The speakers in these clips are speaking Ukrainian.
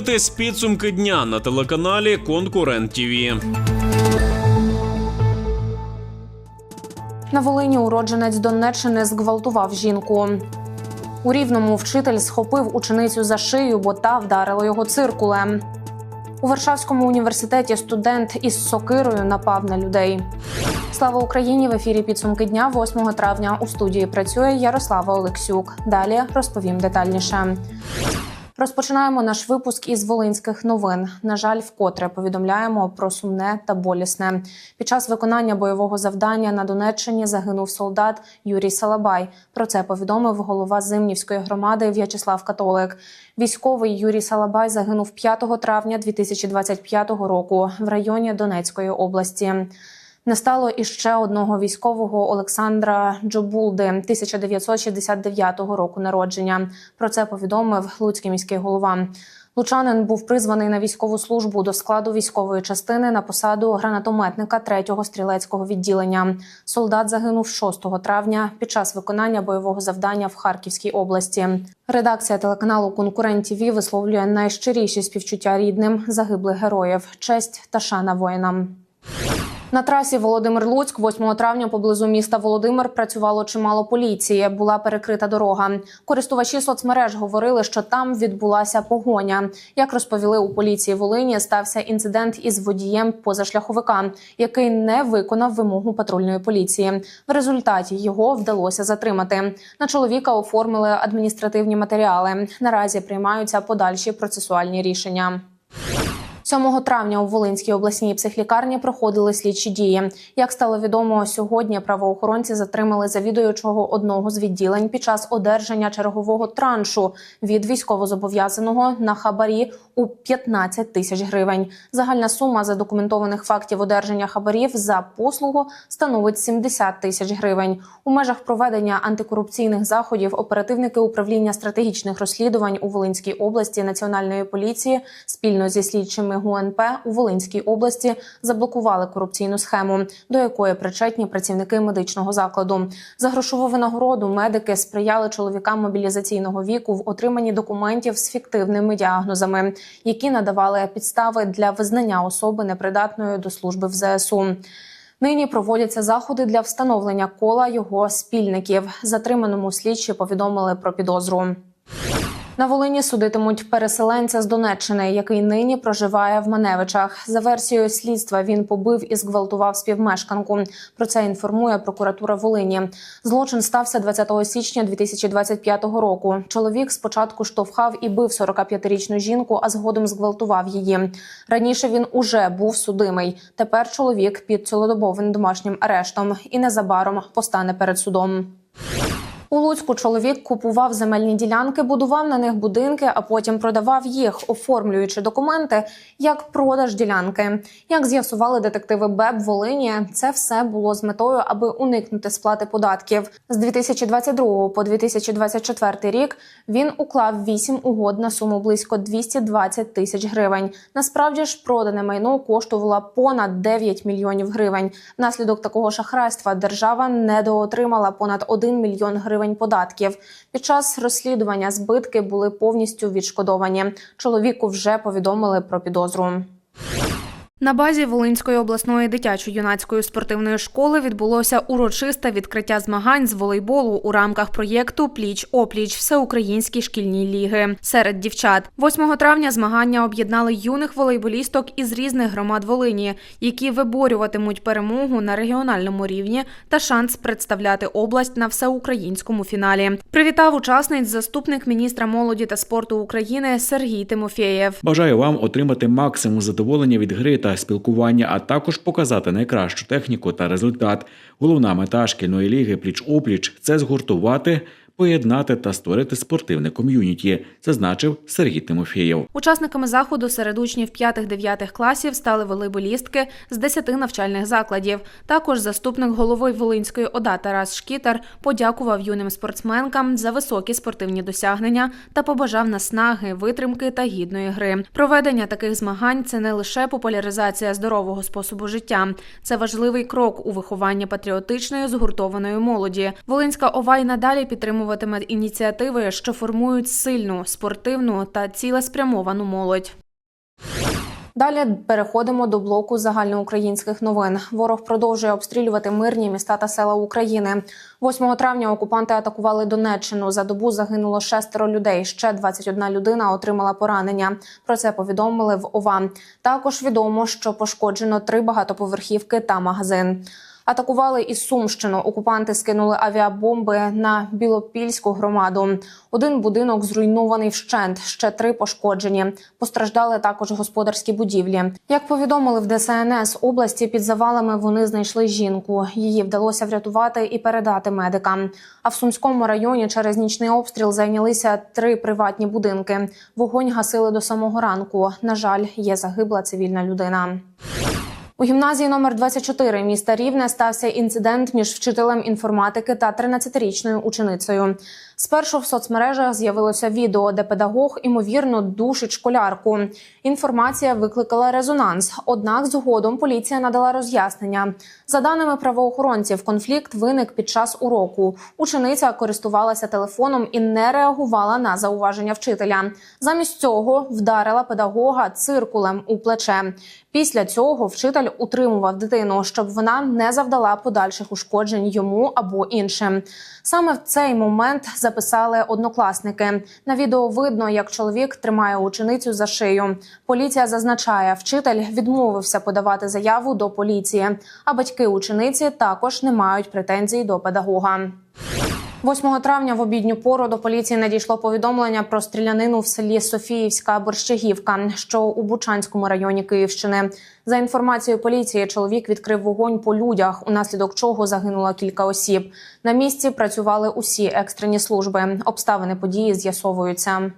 дивитесь підсумки дня на телеканалі Конкурент ТІВІ. На Волині уродженець Донеччини зґвалтував жінку. У рівному вчитель схопив ученицю за шию, бо та вдарила його циркулем. У Варшавському університеті студент із сокирою напав на людей. Слава Україні! В ефірі підсумки дня 8 травня у студії працює Ярослава Олексюк. Далі розповім детальніше. Розпочинаємо наш випуск із волинських новин. На жаль, вкотре повідомляємо про сумне та болісне. Під час виконання бойового завдання на Донеччині загинув солдат Юрій Салабай. Про це повідомив голова Зимнівської громади В'ячеслав Католик. Військовий Юрій Салабай загинув 5 травня 2025 року в районі Донецької області. Не стало і ще одного військового Олександра Джобулди 1969 року народження. Про це повідомив Луцький міський голова. Лучанин був призваний на військову службу до складу військової частини на посаду гранатометника 3-го стрілецького відділення. Солдат загинув 6 травня під час виконання бойового завдання в Харківській області. Редакція телеканалу Конкурент ТІВІ висловлює найщиріші співчуття рідним загиблих героїв. Честь та шана воїнам. На трасі Володимир Луцьк, 8 травня, поблизу міста Володимир, працювало чимало поліції. Була перекрита дорога. Користувачі соцмереж говорили, що там відбулася погоня. Як розповіли у поліції Волині, стався інцидент із водієм позашляховика, який не виконав вимогу патрульної поліції. В результаті його вдалося затримати. На чоловіка оформили адміністративні матеріали. Наразі приймаються подальші процесуальні рішення. 7 травня у Волинській обласній психлікарні проходили слідчі дії. Як стало відомо, сьогодні правоохоронці затримали завідуючого одного з відділень під час одержання чергового траншу від військовозобов'язаного на хабарі у 15 тисяч гривень. Загальна сума задокументованих фактів одержання хабарів за послугу становить 70 тисяч гривень. У межах проведення антикорупційних заходів оперативники управління стратегічних розслідувань у Волинській області Національної поліції спільно зі слідчими ГУНП у Волинській області заблокували корупційну схему, до якої причетні працівники медичного закладу. За грошову винагороду медики сприяли чоловікам мобілізаційного віку в отриманні документів з фіктивними діагнозами, які надавали підстави для визнання особи непридатною до служби в ЗСУ. Нині проводяться заходи для встановлення кола його спільників. Затриманому слідчі повідомили про підозру. На Волині судитимуть переселенця з Донеччини, який нині проживає в Маневичах. За версією слідства він побив і зґвалтував співмешканку. Про це інформує прокуратура Волині. Злочин стався 20 січня 2025 року. Чоловік спочатку штовхав і бив 45-річну жінку, а згодом зґвалтував її. Раніше він уже був судимий. Тепер чоловік під цілодобовим домашнім арештом і незабаром постане перед судом. У Луцьку чоловік купував земельні ділянки, будував на них будинки, а потім продавав їх, оформлюючи документи як продаж ділянки. Як з'ясували детективи БЕБ Волині, це все було з метою, аби уникнути сплати податків. З 2022 по 2024 рік він уклав 8 угод на суму близько 220 тисяч гривень. Насправді ж продане майно коштувало понад 9 мільйонів гривень. Внаслідок такого шахрайства держава недоотримала понад 1 мільйон гривень податків. Під час розслідування збитки були повністю відшкодовані. Чоловіку вже повідомили про підозру. На базі Волинської обласної дитячо-юнацької спортивної школи відбулося урочисте відкриття змагань з волейболу у рамках проєкту Пліч опліч всеукраїнські шкільні ліги серед дівчат. 8 травня змагання об'єднали юних волейболісток із різних громад Волині, які виборюватимуть перемогу на регіональному рівні та шанс представляти область на всеукраїнському фіналі. Привітав учасниць заступник міністра молоді та спорту України Сергій Тимофєєв. Бажаю вам отримати максимум задоволення від гри та спілкування, а також показати найкращу техніку та результат. Головна мета шкільної ліги пліч-опліч це згуртувати. Поєднати та створити спортивне ком'юніті, зазначив Сергій Тимофєєв. Учасниками заходу серед учнів 5-9 класів стали волейболістки з 10 навчальних закладів. Також заступник голови Волинської ОДА Тарас Шкітар подякував юним спортсменкам за високі спортивні досягнення та побажав наснаги, витримки та гідної гри. Проведення таких змагань це не лише популяризація здорового способу життя, це важливий крок у вихованні патріотичної згуртованої молоді. Волинська ова й надалі підтримуватиме підтримуватиме ініціативи, що формують сильну, спортивну та цілеспрямовану молодь. Далі переходимо до блоку загальноукраїнських новин. Ворог продовжує обстрілювати мирні міста та села України. 8 травня окупанти атакували Донеччину. За добу загинуло шестеро людей. Ще 21 людина отримала поранення. Про це повідомили в ОВА. Також відомо, що пошкоджено три багатоповерхівки та магазин. Атакували і Сумщину. Окупанти скинули авіабомби на Білопільську громаду. Один будинок зруйнований вщент, ще три пошкоджені. Постраждали також господарські будівлі. Як повідомили в ДСНС області, під завалами вони знайшли жінку. Її вдалося врятувати і передати медикам. А в Сумському районі через нічний обстріл зайнялися три приватні будинки. Вогонь гасили до самого ранку. На жаль, є загибла цивільна людина. У гімназії номер 24 міста Рівне стався інцидент між вчителем інформатики та 13-річною ученицею. Спершу в соцмережах з'явилося відео, де педагог імовірно душить школярку. Інформація викликала резонанс. Однак згодом поліція надала роз'яснення. За даними правоохоронців, конфлікт виник під час уроку. Учениця користувалася телефоном і не реагувала на зауваження вчителя. Замість цього вдарила педагога циркулем у плече. Після цього вчитель утримував дитину, щоб вона не завдала подальших ушкоджень йому або іншим. Саме в цей момент записали однокласники. На відео видно, як чоловік тримає ученицю за шию. Поліція зазначає, вчитель відмовився подавати заяву до поліції, а батьки учениці також не мають претензій до педагога. 8 травня в обідню пору до поліції надійшло повідомлення про стрілянину в селі Софіївська Борщагівка, що у Бучанському районі Київщини. За інформацією поліції, чоловік відкрив вогонь по людях, унаслідок чого загинуло кілька осіб. На місці працювали усі екстрені служби. Обставини події з'ясовуються.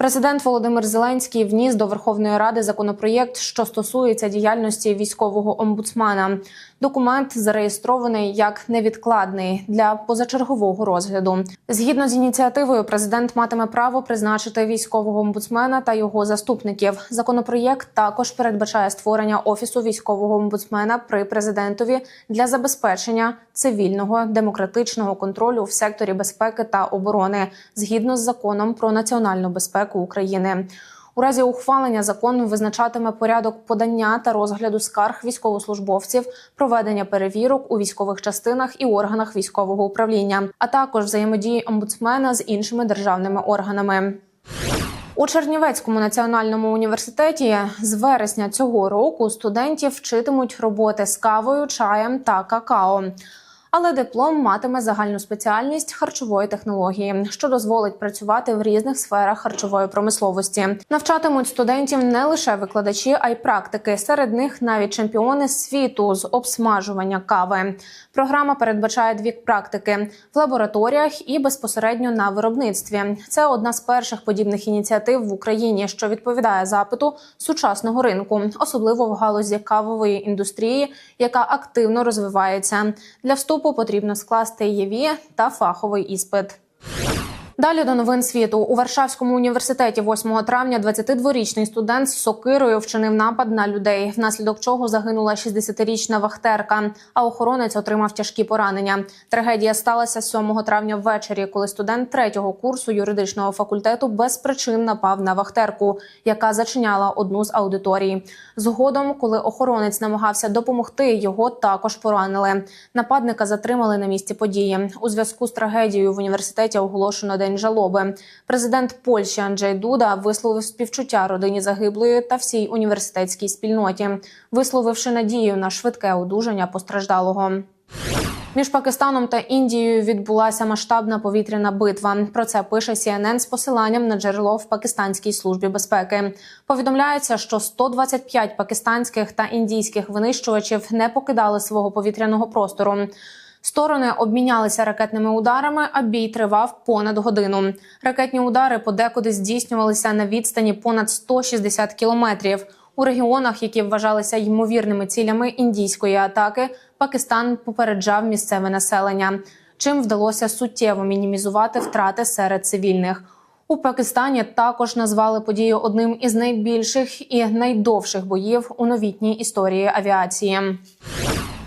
Президент Володимир Зеленський вніс до Верховної Ради законопроєкт, що стосується діяльності військового омбудсмана. Документ зареєстрований як невідкладний для позачергового розгляду. Згідно з ініціативою, президент матиме право призначити військового омбудсмена та його заступників. Законопроєкт також передбачає створення офісу військового омбудсмена при президентові для забезпечення цивільного демократичного контролю в секторі безпеки та оборони згідно з законом про національну безпеку України. У разі ухвалення закону визначатиме порядок подання та розгляду скарг військовослужбовців, проведення перевірок у військових частинах і органах військового управління, а також взаємодії омбудсмена з іншими державними органами. У Чернівецькому національному університеті з вересня цього року студентів вчитимуть роботи з кавою, чаєм та какао. Але диплом матиме загальну спеціальність харчової технології, що дозволить працювати в різних сферах харчової промисловості. Навчатимуть студентів не лише викладачі, а й практики. Серед них навіть чемпіони світу з обсмажування кави. Програма передбачає дві практики в лабораторіях і безпосередньо на виробництві. Це одна з перших подібних ініціатив в Україні, що відповідає запиту сучасного ринку, особливо в галузі кавової індустрії, яка активно розвивається. Для вступу потрібно скласти ЄВІ та фаховий іспит. Далі до новин світу у Варшавському університеті 8 травня 22-річний студент з сокирою вчинив напад на людей, внаслідок чого загинула 60-річна вахтерка, а охоронець отримав тяжкі поранення. Трагедія сталася 7 травня ввечері, коли студент третього курсу юридичного факультету без причин напав на вахтерку, яка зачиняла одну з аудиторій. Згодом, коли охоронець намагався допомогти, його також поранили. Нападника затримали на місці події. У зв'язку з трагедією в університеті оголошено день жалоби. Президент Польщі Анджей Дуда висловив співчуття родині загиблої та всій університетській спільноті, висловивши надію на швидке одужання постраждалого. Між Пакистаном та Індією відбулася масштабна повітряна битва. Про це пише CNN з посиланням на джерело в пакистанській службі безпеки. Повідомляється, що 125 пакистанських та індійських винищувачів не покидали свого повітряного простору. Сторони обмінялися ракетними ударами, а бій тривав понад годину. Ракетні удари подекуди здійснювалися на відстані понад 160 кілометрів. У регіонах, які вважалися ймовірними цілями індійської атаки, Пакистан попереджав місцеве населення, чим вдалося суттєво мінімізувати втрати серед цивільних. У Пакистані також назвали подію одним із найбільших і найдовших боїв у новітній історії авіації.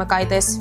перемикайтесь.